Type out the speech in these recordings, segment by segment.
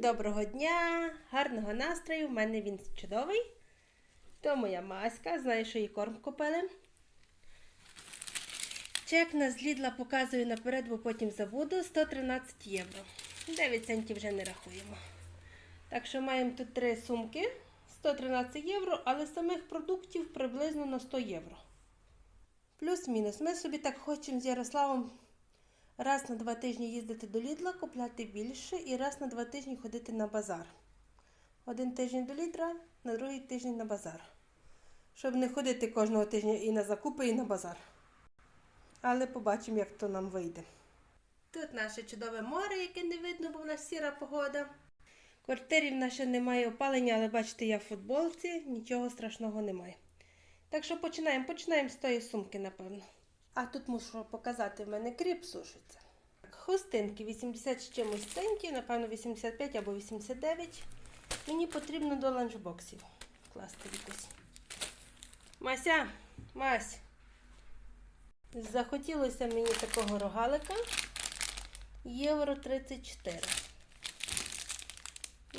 Доброго дня, гарного настрою. У мене він чудовий. То моя маська, знаю, що їй корм купили. Чек на з Лідла показую наперед, бо потім забуду. 113 євро. 9 центів вже не рахуємо. Так що маємо тут три сумки. 113 євро, але самих продуктів приблизно на 100 євро. Плюс-мінус. Ми собі так хочемо з Ярославом раз на два тижні їздити до Лідла, купляти більше і раз на два тижні ходити на базар. Один тиждень до Лідра, на другий тиждень на базар. Щоб не ходити кожного тижня і на закупи, і на базар. Але побачимо, як то нам вийде. Тут наше чудове море, яке не видно, бо в нас сіра погода. В квартирі в нас ще немає опалення, але бачите, я в футболці, нічого страшного немає. Так що починаємо. Починаємо з тої сумки, напевно. А тут мушу показати, в мене кріп сушиться. Хустинки 80 з чимось центів, напевно, 85 або 89. Мені потрібно до ланчбоксів вкласти якось. Мася, Мась. Захотілося мені такого рогалика. Євро 34.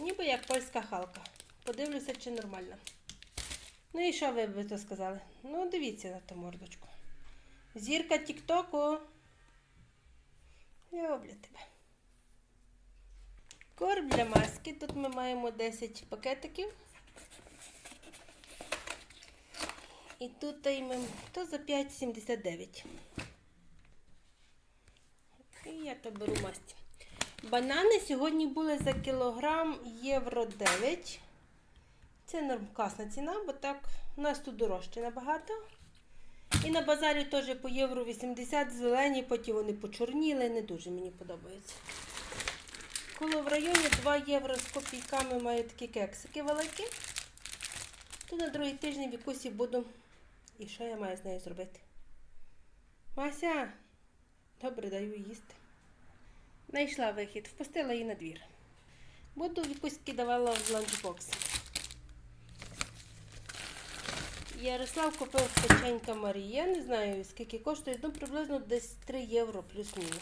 Ніби як польська халка. Подивлюся, чи нормально. Ну і що ви би то сказали? Ну, дивіться на ту мордочку. Зірка Тіктоку. Люблю тебе. Корм для маски. Тут ми маємо 10 пакетиків. І тут ми то за 5,79. І я то беру масті. Банани сьогодні були за кілограм євро 9. Це норм класна ціна, бо так у нас тут дорожче набагато. І на базарі теж по євро 80 зелені, потім вони почорніли, не дуже мені подобаються. Коли в районі 2 євро з копійками маю такі кексики великі, то на другий тиждень в якусі буду. І що я маю з нею зробити? Мася, добре, даю їсти. Знайшла вихід, впустила її на двір. Буду якусь давала в ланчбокс. Ярослав купив печенька Марія, не знаю скільки коштує, ну приблизно десь 3 євро плюс-мінус.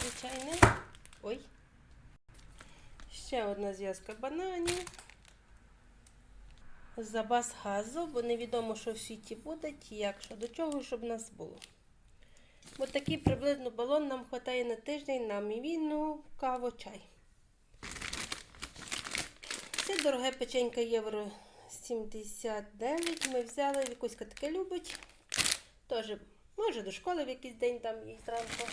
Звичайне. Ой. Ще одна зв'язка бананів. Запас газу, бо невідомо, що в світі буде, як що до чого, щоб нас було. Бо такий приблизно балон нам вистачає на тиждень на мівіну, каву, чай. Це дороге печенька євро 79. Ми взяли, Вікуська таке любить. Теж, може, до школи в якийсь день там їй зранку.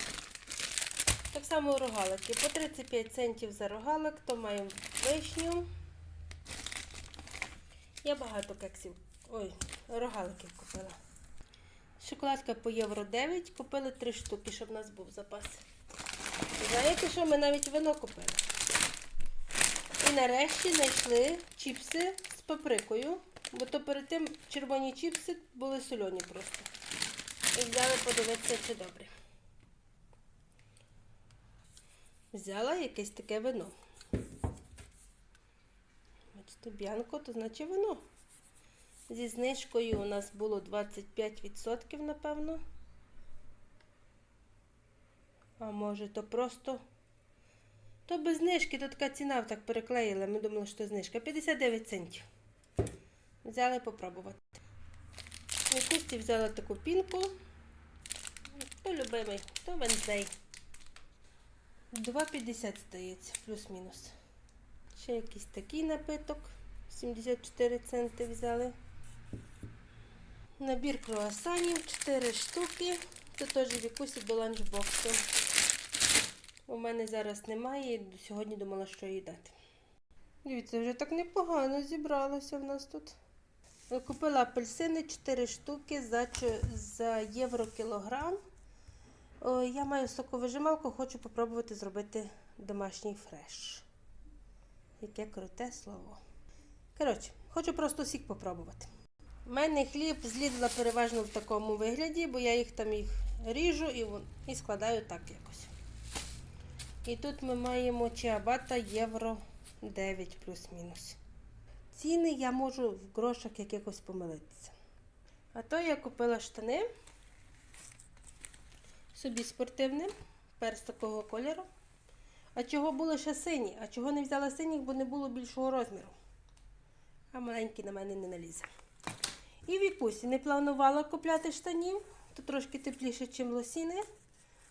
Так само рогалики. По 35 центів за рогалик, то маємо вишню. Я багато кексів. Ой, рогаликів купила. Шоколадка по євро 9. Купили 3 штуки, щоб у нас був запас. Знаєте що? Ми навіть вино купили. І нарешті знайшли чіпси паприкою, бо то перед тим червоні чіпси були сольоні просто. І взяли подивитися, чи добре. Взяла якесь таке вино. Бачите, б'янко, то значить вино. Зі знижкою у нас було 25%, напевно. А може, то просто. То без знижки, то така ціна так переклеїла. Ми думали, що знижка. 59 центів. Взяли попробувати. У кусті взяла таку пінку. Хто любимий, то венздей. 2,50 здається, плюс-мінус. Ще якийсь такий напиток. 74 центи взяли. Набір круасанів 4 штуки. Це теж в якусь до ланчбоксу. У мене зараз немає, і сьогодні думала, що їй дати. Дивіться, вже так непогано зібралося в нас тут. Купила апельсини 4 штуки за, за євро кілограм. О, я маю соковижималку, хочу спробувати зробити домашній фреш. Яке круте слово. Коротше, хочу просто сік попробувати. У мене хліб з Лідла переважно в такому вигляді, бо я їх там їх ріжу і, і складаю так якось. І тут ми маємо чиабата євро 9 плюс-мінус. Ціни я можу в грошах якихось помилитися. А то я купила штани собі спортивним, перс такого кольору. А чого були ще сині? А чого не взяла синіх, бо не було більшого розміру. А маленький на мене не налізе. І Вікусі не планувала купляти штанів. То трошки тепліше, ніж лосіни.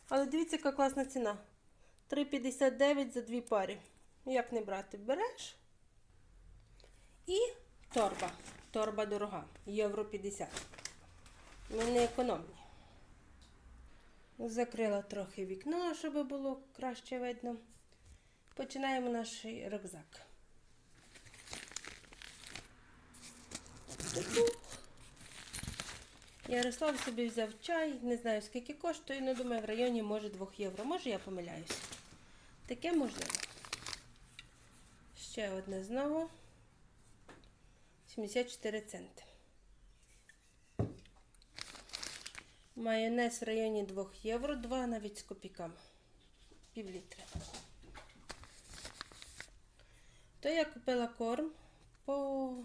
Але дивіться, яка класна ціна. 3,59 за дві пари. Як не брати? Береш. І торба. Торба дорога. Євро 50. Ми не економні. Закрила трохи вікно, щоб було краще видно. Починаємо наш рюкзак. Ярослав собі взяв чай, не знаю скільки коштує, але думаю, в районі може 2 євро. Може я помиляюсь. Таке можливо. Ще одне знову. 74 центи. Майонез в районі 2 євро, 2 навіть з копійками. Пів літра. То я купила корм по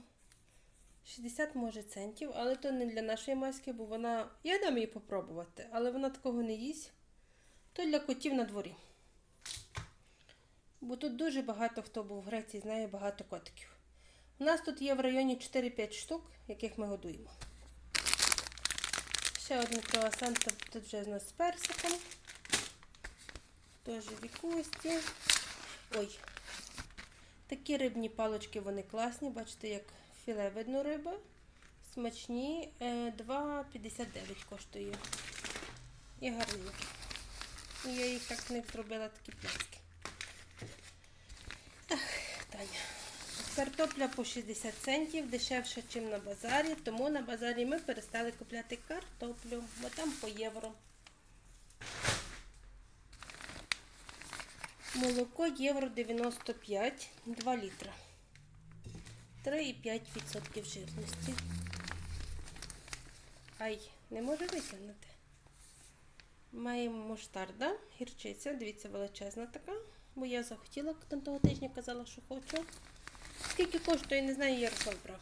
60 може центів, але то не для нашої маски, бо вона. Я дам її попробувати, але вона такого не їсть. То для котів на дворі. Бо тут дуже багато хто був в Греції, знає багато котиків. У нас тут є в районі 4-5 штук, яких ми годуємо. Ще один круасан, тут вже з нас з персиком. Теж вікусті. Ой. Такі рибні палочки, вони класні. Бачите, як філе видно риби. Смачні. Е, 2,59 коштує. І гарні. Я їх так в них зробила такі пляцки. Картопля по 60 центів, дешевше, ніж на базарі, тому на базарі ми перестали купляти картоплю, бо там по євро. Молоко євро 95, 2 літра. 3,5% жирності. Ай, не можу витягнути. Маємо муштарда, гірчиця, дивіться, величезна така, бо я захотіла того тижня казала, що хочу. Скільки коштує, не знаю, Ярослав брав.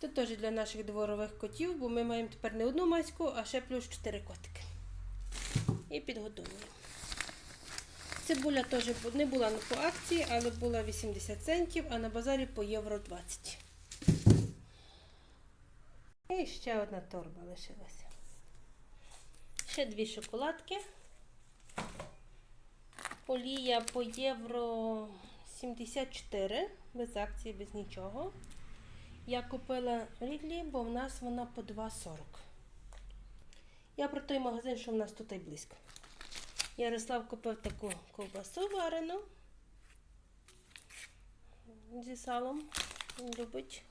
Це теж для наших дворових котів, бо ми маємо тепер не одну маську, а ще плюс 4 котики. І підготовуємо. Цибуля теж не була по акції, але була 80 центів, а на базарі по євро 20. І ще одна торба лишилася. Ще дві шоколадки. Олія по євро 74, без акції, без нічого. Я купила Рідлі, бо в нас вона по 2,40. Я про той магазин, що в нас тут і близько. Ярослав купив таку ковбасу варену зі салом. Він любить.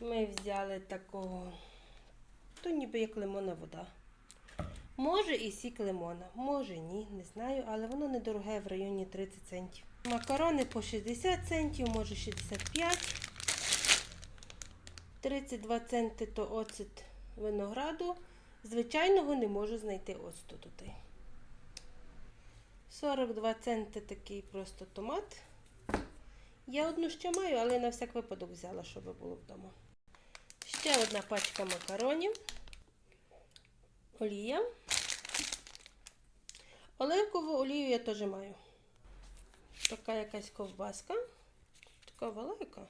Ми взяли такого, то ніби як лимонна вода. Може і сік лимона, може ні, не знаю, але воно недороге в районі 30 центів. Макарони по 60 центів, може 65. 32 центи то оцет винограду. Звичайного не можу знайти оцту тут. 42 центи такий просто томат. Я одну ще маю, але на всяк випадок взяла, щоб було вдома. Ще одна пачка макаронів. Олія. Оливкову олію я теж маю. Така якась ковбаска. Така велика.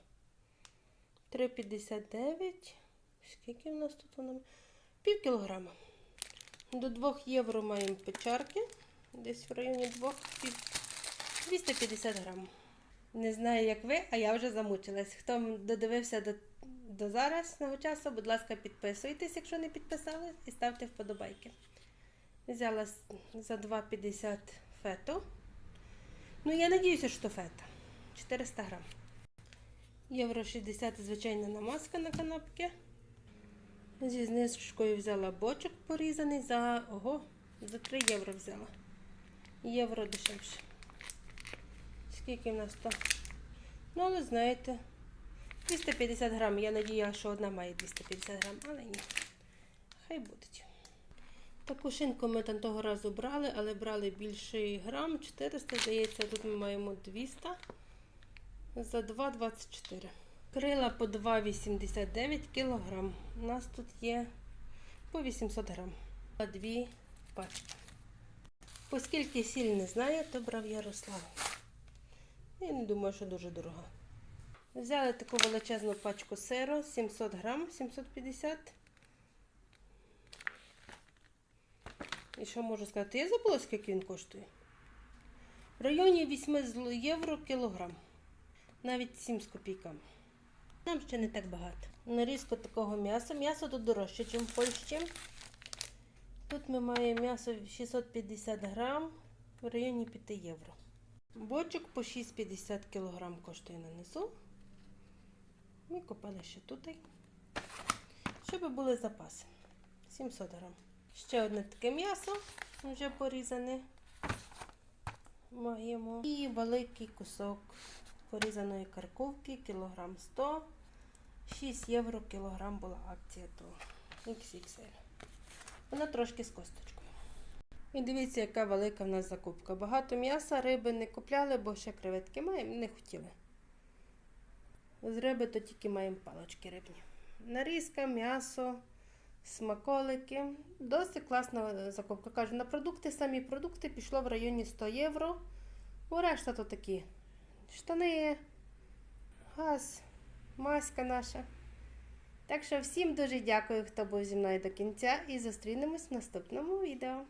3,59. Скільки в нас тут вона? Пів кілограма. До 2 євро маємо печарки. Десь в районі 2 пів. 250 грам. Не знаю, як ви, а я вже замучилась. Хто додивився до, до зарасного часу, будь ласка, підписуйтесь, якщо не підписали, і ставте вподобайки. Взяла за 2,50 фету. Ну, я надіюся, що фета. 400 грам. Євро 60 звичайна намазка на канапки. Зі знижкою взяла бочок порізаний за ого, за 3 євро взяла. Євро дешевше. Скільки в нас то? Ну, але знаєте, 250 грам. Я надія, що одна має 250 грам, але ні. Хай будуть. Таку шинку ми там того разу брали, але брали більший грам, 400, здається, тут ми маємо 200 за 2,24. Крила по 2,89 кг. У нас тут є по 800 грам. А Дві пачки. Оскільки сіль не знає, то брав Ярослав. Я не думаю, що дуже дорога. Взяли таку величезну пачку сиру, 700 грам, 750. І що можу сказати? Я забула, скільки він коштує. В районі 8 євро кілограм. Навіть 7 з копійками. Нам ще не так багато. Нарізку такого м'яса. М'ясо тут дорожче, ніж в Польщі. Тут ми маємо м'ясо 650 грам в районі 5 євро. Бочок по 6,50 кг коштує на низу. Ми купили ще тут. Щоб були запаси. 700 грам. Ще одне таке м'ясо вже порізане. Маємо. І великий кусок порізаної карковки, кілограм 100. 6 євро кілограм була акція того. XXL. Вона трошки з косточкою. І дивіться, яка велика в нас закупка. Багато м'яса, риби не купляли, бо ще креветки маємо, не хотіли. З риби то тільки маємо палочки рибні. Нарізка, м'ясо, смаколики. Досить класна закупка. Кажу, на продукти, самі продукти пішло в районі 100 євро. У решта то такі штани, газ, маська наша. Так що всім дуже дякую, хто був зі мною до кінця, і зустрінемось в наступному відео.